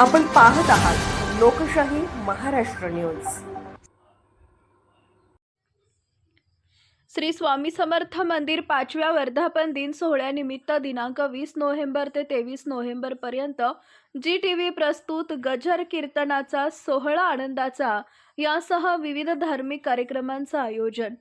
आपण पाहत आहात लोकशाही महाराष्ट्र न्यूज. श्री स्वामी समर्थ मंदिर पाचव्या वर्धापन दिन सोहळ्यानिमित्त दिनांक वीस नोव्हेंबर ते तेवीस नोव्हेंबरपर्यंत जी टी व्ही प्रस्तुत गजर कीर्तनाचा सोहळा आनंदाचा यासह विविध धार्मिक कार्यक्रमांचं आयोजन.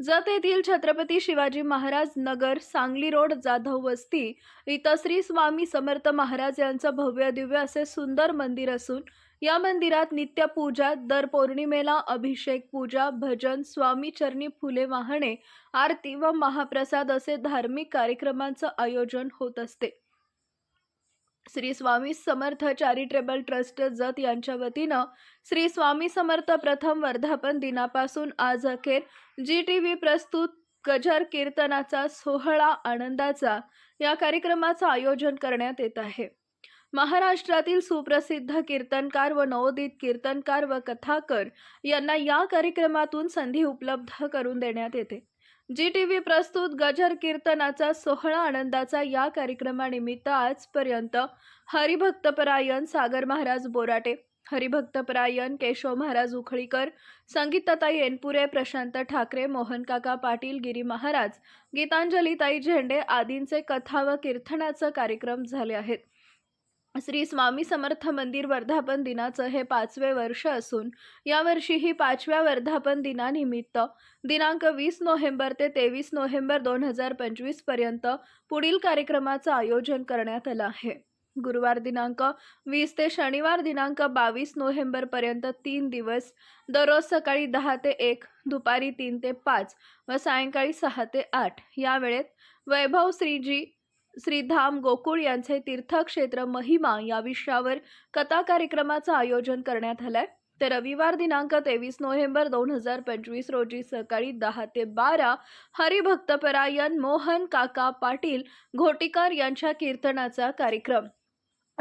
जत येथील छत्रपती शिवाजी महाराज नगर सांगली रोड जाधव वस्ती इथं श्री स्वामी समर्थ महाराज यांचं भव्य दिव्य असे सुंदर मंदिर असून या मंदिरात नित्यपूजा दर पौर्णिमेला अभिषेक पूजा भजन स्वामी चरणी फुले वाहणे आरती व महाप्रसाद असे धार्मिक कार्यक्रमांचं आयोजन होत असते. श्री स्वामी समर्थ चॅरिटेबल ट्रस्ट जत यांच्या वतीनं श्री स्वामी समर्थ प्रथम वर्धापन दिनापासून आज अखेर जी टी व्ही प्रस्तुत गजर कीर्तनाचा सोहळा आनंदाचा या कार्यक्रमाचं आयोजन करण्यात येत आहे. महाराष्ट्रातील सुप्रसिद्ध कीर्तनकार व नवोदित कीर्तनकार व कथाकर यांना या कार्यक्रमातून संधी उपलब्ध करून देण्यात येते. जी टी व्ही प्रस्तुत गजर कीर्तनाचा सोहळा आनंदाचा या कार्यक्रमानिमित्त आजपर्यंत हरिभक्तपरायण सागर महाराज बोराटे हरिभक्तपरायण केशव महाराज उखळीकर संगीताताई एनपुरे प्रशांत ठाकरे मोहनकाका पाटील गिरी महाराज गीतांजलीताई झेंडे आदींचे कथा व कीर्तनाचं कार्यक्रम झाले आहेत. श्री स्वामी समर्थ मंदिर वर्धापन दिनाचं हे पाचवे वर्ष असून यावर्षीही पाचव्या वर्धापन दिनानिमित्त दिनांक वीस नोव्हेंबर ते तेवीस नोव्हेंबर दोन हजार पंचवीसपर्यंत पुढील कार्यक्रमाचं आयोजन करण्यात आलं आहे. गुरुवार दिनांक वीस ते शनिवार दिनांक बावीस नोव्हेंबरपर्यंत तीन दिवस दररोज सकाळी दहा ते एक दुपारी तीन ते पाच व सायंकाळी सहा ते आठ या वेळेत वैभव श्रीजी श्रीधाम गोकुळ यांचे तीर्थक्षेत्र महिमा या विषयावर कथा कार्यक्रमाचं आयोजन करण्यात आलंय. तर रविवार दिनांक तेवीस नोव्हेंबर दोन हजार पंचवीस रोजी सकाळी दहा ते बारा हरिभक्तपरायण मोहन काका पाटील घोटीकर यांच्या कीर्तनाचा कार्यक्रम.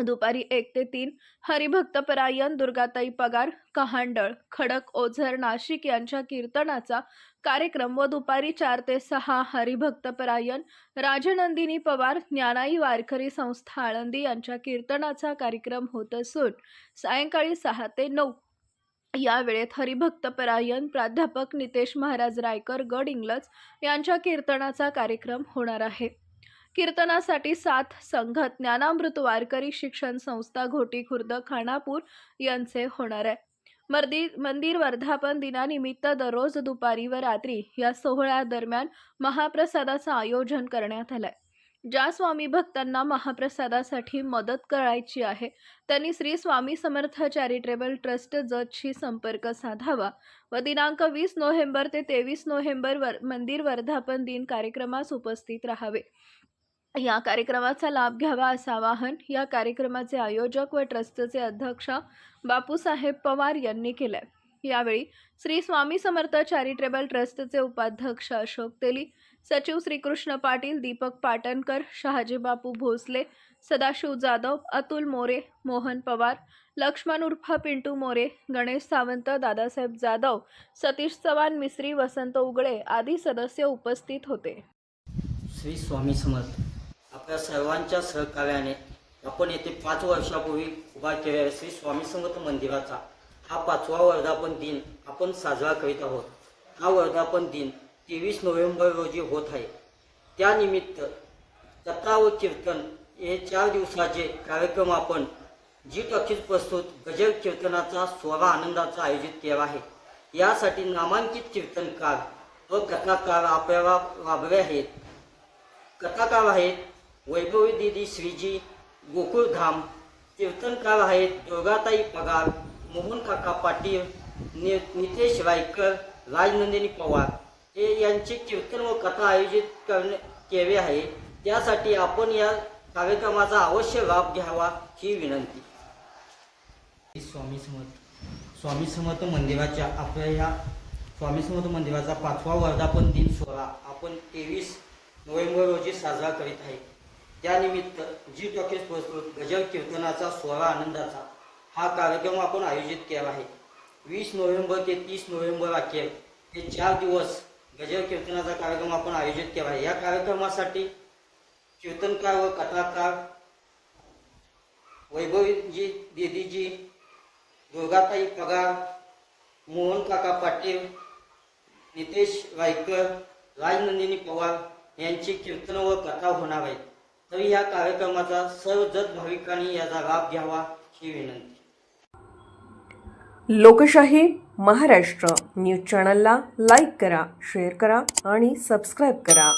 दुपारी एक ते तीन हरिभक्तपरायण दुर्गाताई पगार कहांडळ खडक ओझर नाशिक यांच्या कीर्तनाचा कार्यक्रम व दुपारी चार ते सहा हरिभक्तपरायण राजनंदिनी पवार ज्ञानाई वारकरी संस्था आळंदी यांच्या कीर्तनाचा कार्यक्रम होत असून सायंकाळी सहा ते नऊ या वेळेत हरिभक्तपरायण प्राध्यापक नितेश महाराज रायकर गड इंग्लज यांच्या कीर्तनाचा कार्यक्रम होणार आहे. कीर्तनासाठी सात संघत ज्ञानामृत वारकरी शिक्षण संस्था घोटी खुर्द खानापूर यांचे होणार आहे. मर्दी मंदिर वर्धापन दिनानिमित्त दररोज दुपारी व रात्री या सोहळ्यादरम्यान महाप्रसादाचं आयोजन करण्यात आलंय. ज्या स्वामी भक्तांना महाप्रसादासाठी मदत करायची आहे त्यांनी श्री स्वामी समर्थ चॅरिटेबल ट्रस्ट जतशी संपर्क साधावा व दिनांक वीस नोव्हेंबर ते तेवीस नोव्हेंबर वर मंदिर वर्धापन दिन कार्यक्रमास उपस्थित राहावे. या कार्यक्रमाचा लाभ घ्यावा असं आवाहन या कार्यक्रमाचे आयोजक व ट्रस्टचे अध्यक्ष बापूसाहेब पवार यांनी केलंय. यावेळी श्री स्वामी समर्थ चॅरिटेबल ट्रस्टचे उपाध्यक्ष अशोक तेली सचिव श्रीकृष्ण पाटील दीपक पाटणकर शहाजी बापू भोसले सदाशिव जाधव अतुल मोरे मोहन पवार लक्ष्मण उर्फ पिंटू मोरे गणेश सावंत दादासाहेब जाधव सतीश चव्हाण मिस्त्री वसंत उगळे आदी सदस्य उपस्थित होते. श्री स्वामी समर्थ. आपल्या सर्वांच्या सहकार्याने आपण येथे पाच वर्षापूर्वी उभा केलेल्या श्री स्वामी समर्थ मंदिराचा हा पाचवा वर्धापन दिन आपण साजरा करीत आहोत. हा वर्धापन दिन तेवीस नोव्हेंबर रोजी होत आहे. त्यानिमित्त कथा व कीर्तन हे चार दिवसाचे कार्यक्रम आपण जी टॉकीज प्रस्तुत गजर कीर्तनाचा सोहळा आनंदाचा आयोजित केला आहे. यासाठी नामांकित कीर्तनकार व कथाकार आपल्याला लाभले आहेत. कथाकार आहेत वैभवी दिदी श्रीजी गोकुळधाम कीर्तनकार आहेत दुर्गाताई पगार मोहन काका पाटील नि नितेश रायकर राजनंदिनी पवार. हे यांचे कीर्तन व कथा आयोजित करणे केले आहे. त्यासाठी आपण या कार्यक्रमाचा अवश्य लाभ घ्यावा ही विनंती. स्वामी समर्थ स्वामी समर्थ मंदिराच्या आपल्या या स्वामी समर्थ मंदिराचा पाचवा वर्धापन दिन सोहळा आपण तेवीस नोव्हेंबर रोजी साजरा करीत आहे. त्यानिमित्त जी टॉकीज पुरस्कृत गजल कीर्तनाचा सोहळा आनंदाचा हा कार्यक्रम आपण आयोजित केला आहे. वीस नोव्हेंबर ते तीस नोव्हेंबर अखेर हे चार दिवस गजल कीर्तनाचा कार्यक्रम आपण आयोजित केला आहे. या कार्यक्रमासाठी कीर्तनकार व कथाकार वैभवजी दिदीजी दुर्गाताई पगार मोहन काका पाटील नितेश रायकर राजनंदिनी पवार यांची कीर्तन व कथा होणार आहेत तर या कार्यक्रमाचा सर्व जत भाविकांनी याचा लाभ घ्यावा ही विनंती. लोकशाही महाराष्ट्र न्यूज चॅनलला लाईक करा शेअर करा आणि सबस्क्राईब करा.